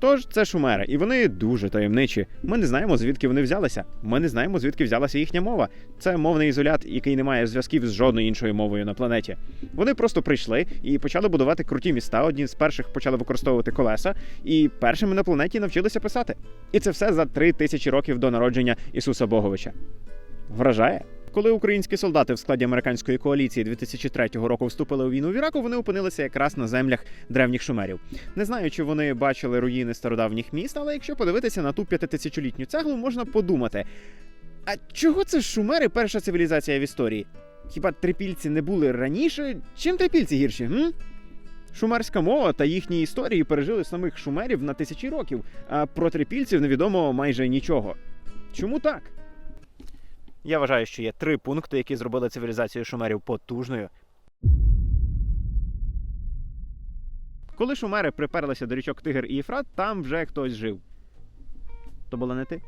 Тож це шумери, і вони дуже таємничі. Ми не знаємо, звідки вони взялися. Ми не знаємо, звідки взялася їхня мова. Це мовний ізолят, який не має зв'язків з жодною іншою мовою на планеті. Вони просто прийшли і почали будувати круті міста. Одні з перших почали використовувати колеса, і першими на планеті навчилися писати. І це все за три тисячі років до народження Ісуса Боговича. Вражає? Коли українські солдати в складі американської коаліції 2003 року вступили у війну в Іраку, вони опинилися якраз на землях древніх шумерів. Не знаю, чи вони бачили руїни стародавніх міст, але якщо подивитися на ту п'ятитисячолітню цеглу, можна подумати: а чого це шумери перша цивілізація в історії? Хіба трипільці не були раніше? Чим трипільці гірші? М? Шумерська мова та їхні історії пережили самих шумерів на тисячі років, а про трипільців невідомо майже нічого. Чому так? Я вважаю, що є три пункти, які зробили цивілізацію шумерів потужною. Коли шумери приперлися до річок Тигр і Єфрат, там вже хтось жив. То була не ти?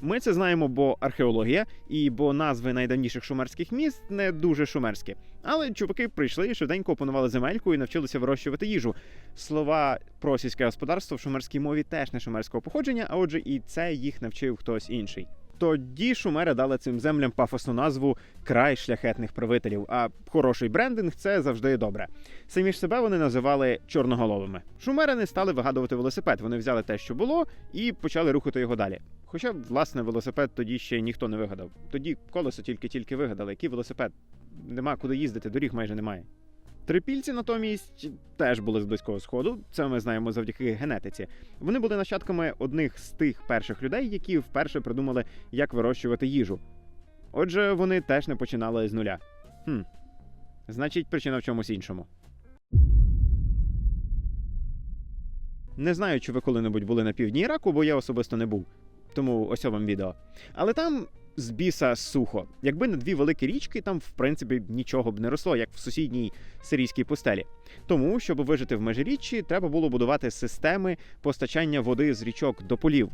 Ми це знаємо, бо археологія і бо назви найдавніших шумерських міст не дуже шумерські. Але чуваки прийшли, і швиденько опанували земельку і навчилися вирощувати їжу. Слова про сільське господарство в шумерській мові теж не шумерського походження, а отже, і це їх навчив хтось інший. Тоді шумери дали цим землям пафосну назву край шляхетних правителів. А хороший брендинг це завжди добре. Самі ж себе вони називали чорноголовими. Шумери не стали вигадувати велосипед. Вони взяли те, що було, і почали рухати його далі. Хоча, власне, велосипед тоді ще ніхто не вигадав. Тоді колесо тільки-тільки вигадали. Який велосипед? Нема куди їздити, доріг майже немає. Трипільці натомість теж були з близького сходу. Це ми знаємо завдяки генетиці. Вони були нащадками одних з тих перших людей, які вперше придумали, як вирощувати їжу. Отже, вони теж не починали з нуля. Хм. Значить, причина в чомусь іншому. Не знаю, чи ви коли-небудь були на півдні Іраку, бо я особисто не був. Тому ось вам відео. Але там з біса сухо. Якби не дві великі річки, там в принципі нічого б не росло, як в сусідній сирійській пустелі. Тому, щоб вижити в межиріччі, треба було будувати системи постачання води з річок до полів.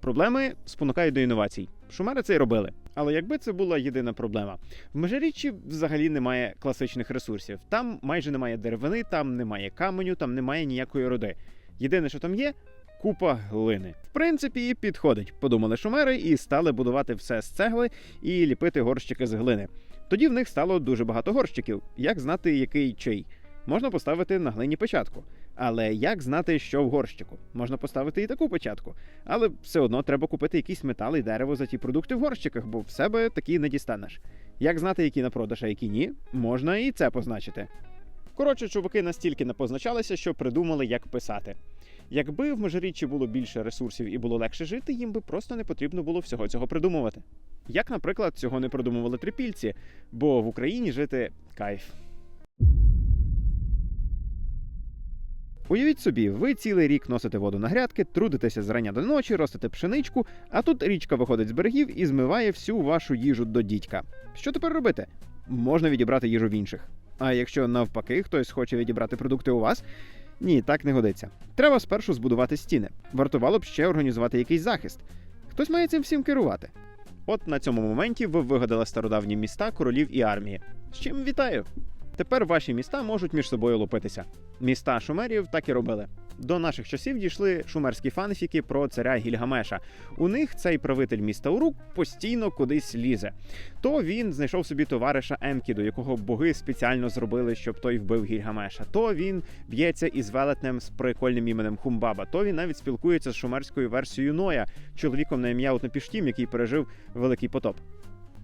Проблеми спонукають до інновацій. Шумери це й робили. Але якби це була єдина проблема, в межиріччі взагалі немає класичних ресурсів. Там майже немає деревини, там немає каменю, там немає ніякої роди. Єдине, що там є, купа глини. В принципі, підходить, подумали шумери і стали будувати все з цегли і ліпити горщики з глини. Тоді в них стало дуже багато горщиків. Як знати, який чий? Можна поставити на глині печатку. Але як знати, що в горщику? Можна поставити і таку печатку. Але все одно треба купити якийсь метал і дерево за ті продукти в горщиках, бо в себе такі не дістанеш. Як знати, які на продаж, а які ні, можна і це позначити. Коротше, чуваки настільки не позначалися, що придумали, як писати. Якби в межиріччі було більше ресурсів і було легше жити, їм би просто не потрібно було всього цього придумувати. Як, наприклад, цього не придумували трипільці, бо в Україні жити кайф. Уявіть собі, ви цілий рік носите воду на грядки, трудитеся з рання до ночі, ростите пшеничку, а тут річка виходить з берегів і змиває всю вашу їжу до дідька. Що тепер робити? Можна відібрати їжу в інших. А якщо навпаки хтось хоче відібрати продукти у вас, ні, так не годиться. Треба спершу збудувати стіни. Вартувало б ще організувати якийсь захист. Хтось має цим всім керувати. От на цьому моменті ви вигадали стародавні міста королів і армії. З чим вітаю! Тепер ваші міста можуть між собою лупитися. Міста шумерів так і робили. До наших часів дійшли шумерські фанфіки про царя Гільгамеша. У них цей правитель міста Урук постійно кудись лізе. То він знайшов собі товариша Енкіду, якого боги спеціально зробили, щоб той вбив Гільгамеша. То він б'ється із велетнем з прикольним іменем Хумбаба. То він навіть спілкується з шумерською версією Ноя, чоловіком на ім'я Утнопіштім, який пережив великий потоп.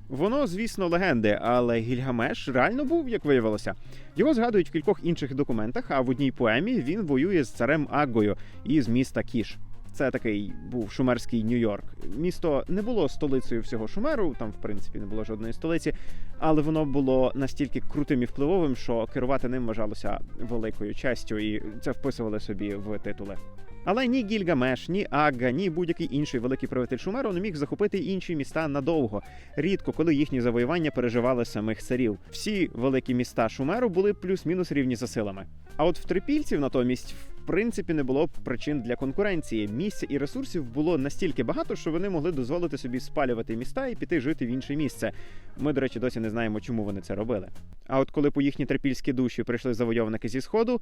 Воно, звісно, легенди, але Гільгамеш реально був, як виявилося. Його згадують в кількох інших документах, а в одній поемі він воює з царем Аггою із міста Кіш. Це такий був шумерський Нью-Йорк. Місто не було столицею всього Шумеру, там, в принципі, не було жодної столиці, але воно було настільки крутим і впливовим, що керувати ним вважалося великою честю, і це вписували собі в титули. Але ні Гільгамеш, ні Агга, ні будь-який інший великий правитель Шумеру не міг захопити інші міста надовго. Рідко, коли їхні завоювання переживали самих царів. Всі великі міста Шумеру були плюс-мінус рівні за силами. А от в трипільців натомість. В принципі, не було причин для конкуренції. Місця і ресурсів було настільки багато, що вони могли дозволити собі спалювати міста і піти жити в інше місце. Ми, до речі, досі не знаємо, чому вони це робили. А от коли по їхні трипільські душі прийшли завойовники зі сходу,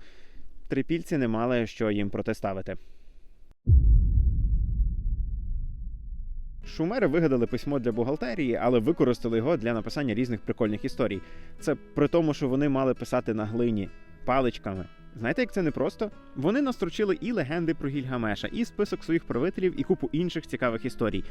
трипільці не мали що їм протиставити. Шумери вигадали письмо для бухгалтерії, але використали його для написання різних прикольних історій. Це при тому, що вони мали писати на глині паличками. Знаєте, як це непросто? Вони настрочили і легенди про Гільгамеша, і список своїх правителів, і купу інших цікавих історій.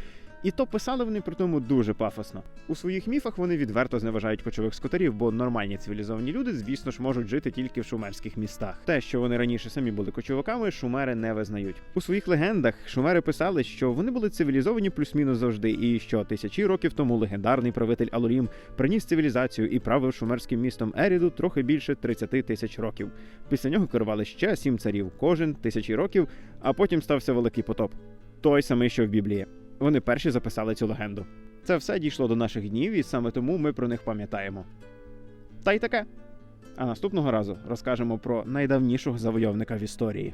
І то писали вони при тому дуже пафосно. У своїх міфах вони відверто зневажають кочових скотарів, бо нормальні цивілізовані люди, звісно ж, можуть жити тільки в шумерських містах. Те, що вони раніше самі були кочовиками, шумери не визнають. У своїх легендах шумери писали, що вони були цивілізовані плюс-мінус завжди, і що тисячі років тому легендарний правитель Алурім приніс цивілізацію і правив шумерським містом Еріду трохи більше 30 тисяч років. Після нього керували ще сім царів, кожен тисячі років, а потім стався великий потоп. Той самий, що в Біблії. Вони перші записали цю легенду. Це все дійшло до наших днів, і саме тому ми про них пам'ятаємо. Та й таке. А наступного разу розкажемо про найдавнішого завойовника в історії.